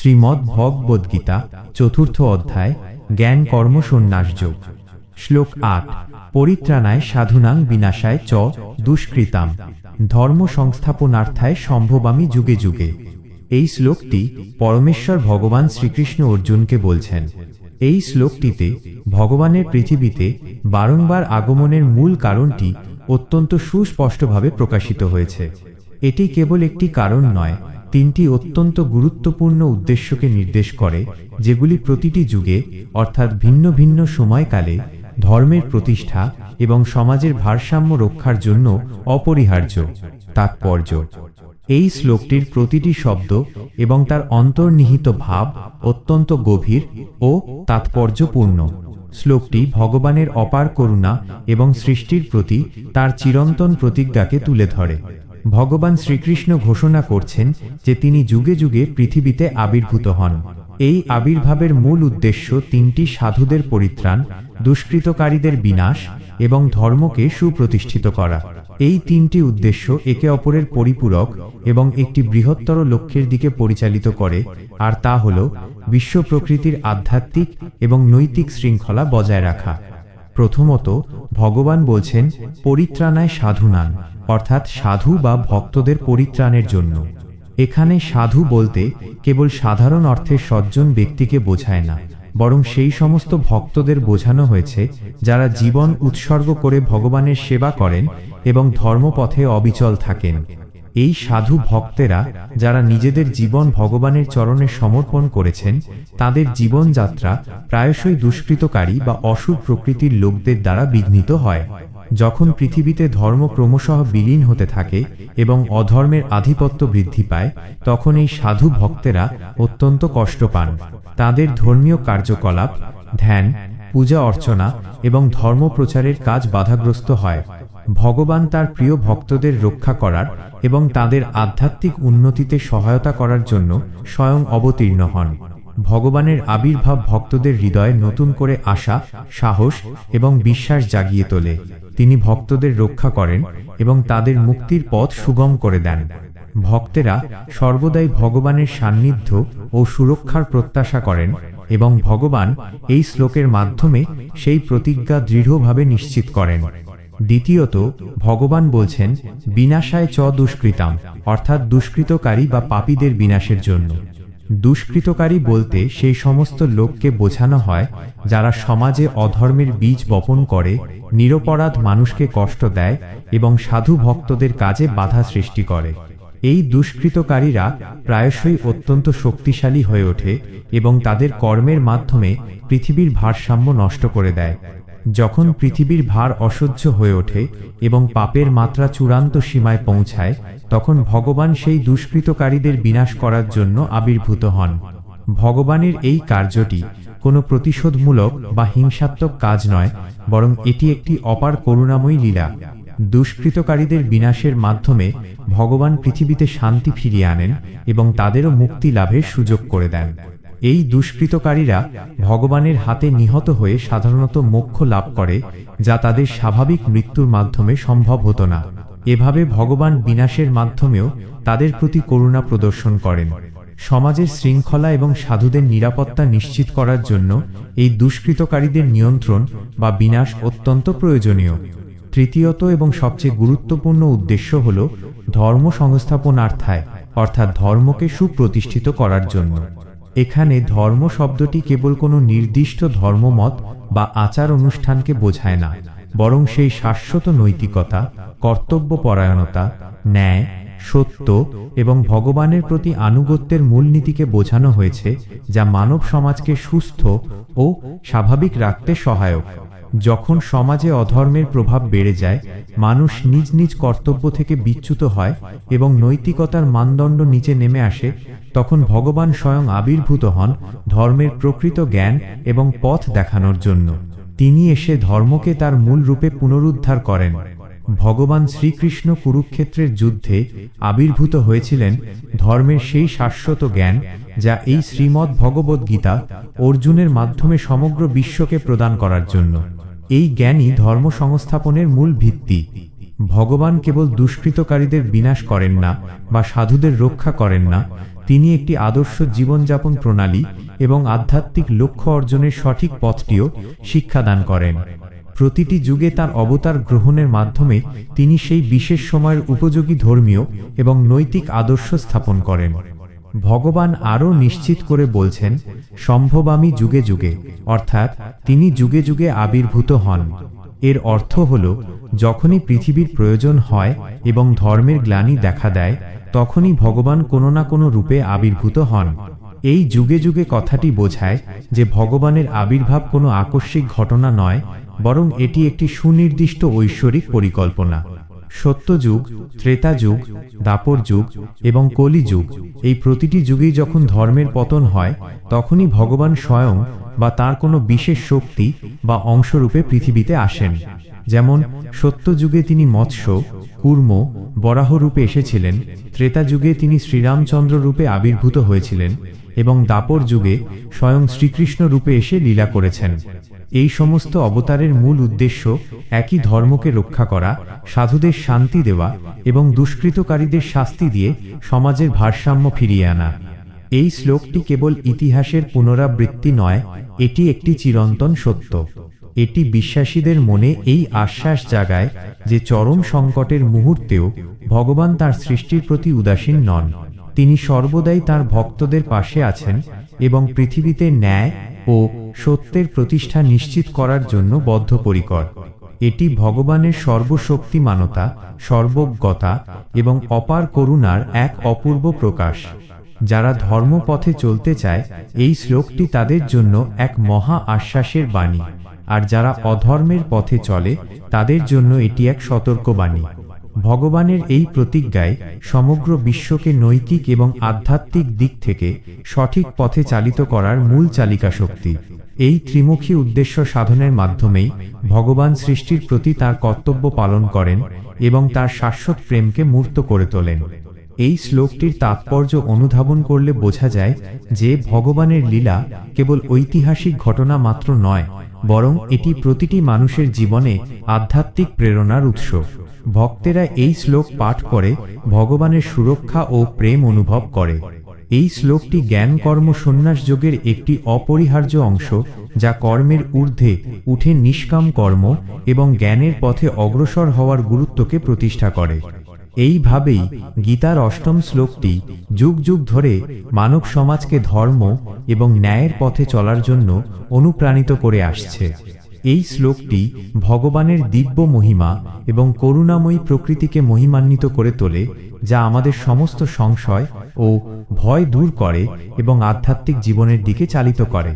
শ্রীমদ্ ভগবদ্গীতা চতুর্থ অধ্যায়, জ্ঞান কর্ম সন্ন্যাসযোগ শ্লোক আট, পরিত্রাণায় সাধুনাং বিনাশায় চ, দুষ্কৃতাম। ধর্ম সংস্থাপনার্থায় সম্ভবামী যুগে যুগে। এই শ্লোকটি পরমেশ্বর ভগবান শ্রীকৃষ্ণ অর্জুনকে বলছেন। এই শ্লোকটিতে ভগবানের পৃথিবীতে বারংবার আগমনের মূল কারণটি অত্যন্ত সুস্পষ্টভাবে প্রকাশিত হয়েছে। এটি কেবল একটি কারণ নয় তিনটি অত্যন্ত গুরুত্বপূর্ণ উদ্দেশ্যকে নির্দেশ করে, যেগুলি প্রতিটি যুগে, অর্থাৎ ভিন্ন ভিন্ন সময়কালে, ধর্মের প্রতিষ্ঠা এবং সমাজের ভারসাম্য রক্ষার জন্য অপরিহার্য, তাৎপর্য। এই শ্লোকটির প্রতিটি শব্দ এবং তার অন্তর্নিহিত ভাব অত্যন্ত গভীর ও তাৎপর্যপূর্ণ। শ্লোকটি ভগবানের অপার করুণা এবং সৃষ্টির প্রতি তার চিরন্তন প্রতিজ্ঞাকে তুলে ধরে। ভগবান শ্রীকৃষ্ণ ঘোষণা করছেন যে তিনি যুগে যুগে পৃথিবীতে আবির্ভূত হন। এই আবির্ভাবের মূল উদ্দেশ্য তিনটি সাধুদের পরিত্রাণ, দুষ্কৃতকারীদের বিনাশ এবং ধর্মকে সুপ্রতিষ্ঠিত করা। এই তিনটি উদ্দেশ্য একে অপরের পরিপূরক এবং একটি বৃহত্তর লক্ষ্যের দিকে পরিচালিত করে, আর তা হল বিশ্ব প্রকৃতির আধ্যাত্মিক এবং নৈতিক শৃঙ্খলা বজায় রাখা। প্রথমত, ভগবান বলছেন, পরিত্রাণায় সাধু সাধুনান অর্থাৎ সাধু বা ভক্তদের পরিত্রাণের জন্য। এখানে সাধু বলতে কেবল সাধারণ অর্থে সজ্জন ব্যক্তিকে বোঝায় না, বরং সেই সমস্ত ভক্তদের বোঝানো হয়েছে, যারা জীবন উৎসর্গ করে ভগবানের সেবা করেন এবং ধর্মপথে অবিচল থাকেন। এই সাধু ভক্তেরা যারা নিজেদের জীবন ভগবানের চরণে সমর্পণ করেছেন, তাদের জীবনযাত্রা প্রায়শই দুষ্কৃতকারী বা অসুর প্রকৃতির লোকদের দ্বারা বিঘ্নিত হয়। যখন পৃথিবীতে ধর্ম ক্রমশঃ বিলীন হতে থাকে এবং অধর্মের আধিপত্য বৃদ্ধি পায়, তখন এই সাধু ভক্তেরা অত্যন্ত কষ্ট পান। তাদের ধর্মীয় কার্যকলাপ, ধ্যান, পূজা অর্চনা এবং ধর্ম প্রচারের কাজ বাধাগ্রস্ত হয়। ভগবান তার প্রিয় ভক্তদের রক্ষা করার এবং তাদের আধ্যাত্মিক উন্নতিতে সহায়তা করার জন্য স্বয়ং অবতীর্ণ হন। ভগবানের আবির্ভাব ভক্তদের হৃদয়ে নতুন করে আশা, সাহস এবং বিশ্বাস জাগিয়ে তোলে। তিনি ভক্তদের রক্ষা করেন এবং তাদের মুক্তির পথ সুগম করে দেন। ভক্তেরা সর্বদাই ভগবানের সান্নিধ্য ও সুরক্ষার প্রত্যাশা করেন এবং ভগবান এই শ্লোকের মাধ্যমে সেই প্রতিজ্ঞা দৃঢ়ভাবে নিশ্চিত করেন। দ্বিতীয়ত, ভগবান বলছেন, বিনাশায় চ দুষ্কৃতাম, অর্থাৎ দুষ্কৃতকারী বা পাপীদের বিনাশের জন্য। দুষ্কৃতকারী বলতে সেই সমস্ত লোককে বোঝানো হয়, যারা সমাজে অধর্মের বীজ বপন করে, নিরপরাধ মানুষকে কষ্ট দেয় এবং সাধু ভক্তদের কাজে বাধা সৃষ্টি করে। এই দুষ্কৃতকারীরা প্রায়শই অত্যন্ত শক্তিশালী হয়ে ওঠে এবং তাদের কর্মের মাধ্যমে পৃথিবীর ভারসাম্য নষ্ট করে দেয়। যখন পৃথিবীর ভার অসহ্য হয়ে ওঠে এবং পাপের মাত্রা চূড়ান্ত সীমায় পৌঁছায় তখন ভগবান সেই দুষ্কৃতকারীদের বিনাশ করার জন্য আবির্ভূত হন। ভগবানের এই কার্যটি কোনো প্রতিশোধমূলক বা হিংসাত্মক কাজ নয় বরং এটি একটি অপার করুণাময়ী লীলা। দুষ্কৃতকারীদের বিনাশের মাধ্যমে ভগবান পৃথিবীতে শান্তি ফিরিয়ে আনেন এবং তাদেরও মুক্তি লাভের সুযোগ করে দেন। এই দুষ্কৃতকারীরা ভগবানের হাতে নিহত হয়ে সাধারণত মোক্ষ লাভ করে, যা তাদের স্বাভাবিক মৃত্যুর মাধ্যমে সম্ভব হতো না। এভাবে ভগবান বিনাশের মাধ্যমেও তাদের প্রতি করুণা প্রদর্শন করেন। সমাজের শৃঙ্খলা এবং সাধুদের নিরাপত্তা নিশ্চিত করার জন্য এই দুষ্কৃতকারীদের নিয়ন্ত্রণ বা বিনাশ অত্যন্ত প্রয়োজনীয়। তৃতীয়ত এবং সবচেয়ে গুরুত্বপূর্ণ উদ্দেশ্য হল ধর্ম সংস্থাপনার্থায় অর্থাৎ ধর্মকে সুপ্রতিষ্ঠিত করার জন্য। এখানে ধর্ম শব্দটি কেবল কোনো নির্দিষ্ট ধর্মমত বা আচার অনুষ্ঠানকে বোঝায় না, বরং সেই শাশ্বত নৈতিকতা, কর্তব্যপরায়ণতা, ন্যায়, সত্য এবং ভগবানের প্রতি আনুগত্যের মূলনীতিকে বোঝানো হয়েছে, যা মানব সমাজকে সুস্থ ও স্বাভাবিক রাখতে সহায়ক। যখন সমাজে অধর্মের প্রভাব বেড়ে যায়, মানুষ নিজ নিজ কর্তব্য থেকে বিচ্যুত হয় এবং নৈতিকতার মানদণ্ড নিচে নেমে আসে, তখন ভগবান স্বয়ং আবির্ভূত হন ধর্মের প্রকৃত জ্ঞান এবং পথ দেখানোর জন্য। তিনি এসে ধর্মকে তার মূল রূপে পুনরুদ্ধার করেন। ভগবান শ্রীকৃষ্ণ কুরুক্ষেত্রের যুদ্ধে আবির্ভূত হয়েছিলেন ধর্মের সেই শাশ্বত জ্ঞান যা এই শ্রীমদ্ ভগবদ্গীতা অর্জুনের মাধ্যমে সমগ্র বিশ্বকে প্রদান করার জন্য। এই জ্ঞানই ধর্ম সংস্থাপনের মূল ভিত্তি। ভগবান কেবল দুষ্কৃতকারীদের বিনাশ করেন না বা সাধুদের রক্ষা করেন না, তিনি একটি আদর্শ জীবনযাপন প্রণালী এবং আধ্যাত্মিক লক্ষ্য অর্জনের সঠিক পথটিও শিক্ষাদান করেন। প্রতিটি যুগে তার অবতার গ্রহণের মাধ্যমে তিনি সেই বিশেষ সময়ের উপযোগী ধর্মীয় এবং নৈতিক আদর্শ স্থাপন করেন। ভগবান আরও নিশ্চিত করে বলছেন সম্ভবামী যুগে যুগে, অর্থাৎ তিনি যুগে যুগে আবির্ভূত হন। এর অর্থ হল, যখনই পৃথিবীর প্রয়োজন হয় এবং ধর্মের গ্লানি দেখা দেয়, তখনই ভগবান কোনো না কোনো রূপে আবির্ভূত হন। এই যুগে যুগে কথাটি বোঝায় যে ভগবানের আবির্ভাব কোনো আকস্মিক ঘটনা নয়, বরং এটি একটি সুনির্দিষ্ট ঐশ্বরিক পরিকল্পনা। সত্যযুগ ত্রেতা যুগ দাপর যুগ এবং কলি যুগ এই প্রতিটি যুগেই যখন ধর্মের পতন হয়, তখনই ভগবান স্বয়ং বা তার কোনো বিশেষ শক্তি বা অংশরূপে পৃথিবীতে আসেন। যেমন, সত্যযুগে তিনি মৎস্য, কুর্ম, বরাহ রূপে এসেছিলেন ত্রেতা যুগে তিনি শ্রীরামচন্দ্র রূপে আবির্ভূত হয়েছিলেন এবং দাপর যুগে স্বয়ং শ্রীকৃষ্ণ রূপে এসে লীলা করেছেন। এই সমস্ত অবতারের মূল উদ্দেশ্য একই ধর্মকে রক্ষা করা, সাধুদের শান্তি দেওয়া এবং দুষ্কৃতকারীদের শাস্তি দিয়ে সমাজের ভারসাম্য ফিরিয়ে আনা। এই শ্লোকটি কেবল ইতিহাসের পুনরাবৃত্তি নয়, এটি একটি চিরন্তন সত্য। এটি বিশ্বাসীদের মনে এই আশ্বাস জাগায় যে চরম সংকটের মুহূর্তেও ভগবান তার সৃষ্টির প্রতি উদাসীন নন। তিনি সর্বদাই তার ভক্তদের পাশে আছেন এবং পৃথিবীতে ন্যায় ও সত্যের প্রতিষ্ঠা নিশ্চিত করার জন্য বদ্ধপরিকর। এটি ভগবানের সর্বশক্তিমানতা, সর্বজ্ঞতা এবং অপার করুণার এক অপূর্ব প্রকাশ। যারা ধর্মপথে চলতে চায়, এই শ্লোকটি তাদের জন্য এক মহা আশ্বাসের বাণী। আর যারা অধর্মের পথে চলে, তাদের জন্য এটি এক সতর্কবাণী। ভগবানের এই প্রতিজ্ঞায় সমগ্র বিশ্বকে নৈতিক এবং আধ্যাত্মিক দিক থেকে সঠিক পথে চালিত করার মূল চালিকা শক্তি। এই ত্রিমুখী উদ্দেশ্য সাধনের মাধ্যমেই ভগবান সৃষ্টির প্রতি তার কর্তব্য পালন করেন এবং তার শাশ্বত প্রেমকে মূর্ত করে তোলেন। এই শ্লোকটির তাৎপর্য অনুধাবন করলে বোঝা যায় যে ভগবানের লীলা কেবল ঐতিহাসিক ঘটনা মাত্র নয়, বরং এটি প্রতিটি মানুষের জীবনে আধ্যাত্মিক প্রেরণার উৎস। ভক্তেরা এই শ্লোক পাঠ করে ভগবানের সুরক্ষা ও প্রেম অনুভব করে। এই শ্লোকটি জ্ঞান কর্ম সন্ন্যাস যোগের একটি অপরিহার্য অংশ যা কর্মের ঊর্ধ্বে উঠে নিষ্কাম কর্ম এবং জ্ঞানের পথে অগ্রসর হওয়ার গুরুত্বকে প্রতিষ্ঠা করে। এইভাবেই গীতার অষ্টম শ্লোকটি যুগ যুগ ধরে মানব সমাজকে ধর্ম এবং ন্যায়ের পথে চলার জন্য অনুপ্রাণিত করে আসছে। এই শ্লোকটি ভগবানের দিব্য মহিমা এবং করুণাময়ী প্রকৃতিকে মহিমান্বিত করে তোলে, যা আমাদের সমস্ত সংশয় ও ভয় দূর করে এবং আধ্যাত্মিক জীবনের দিকে চালিত করে।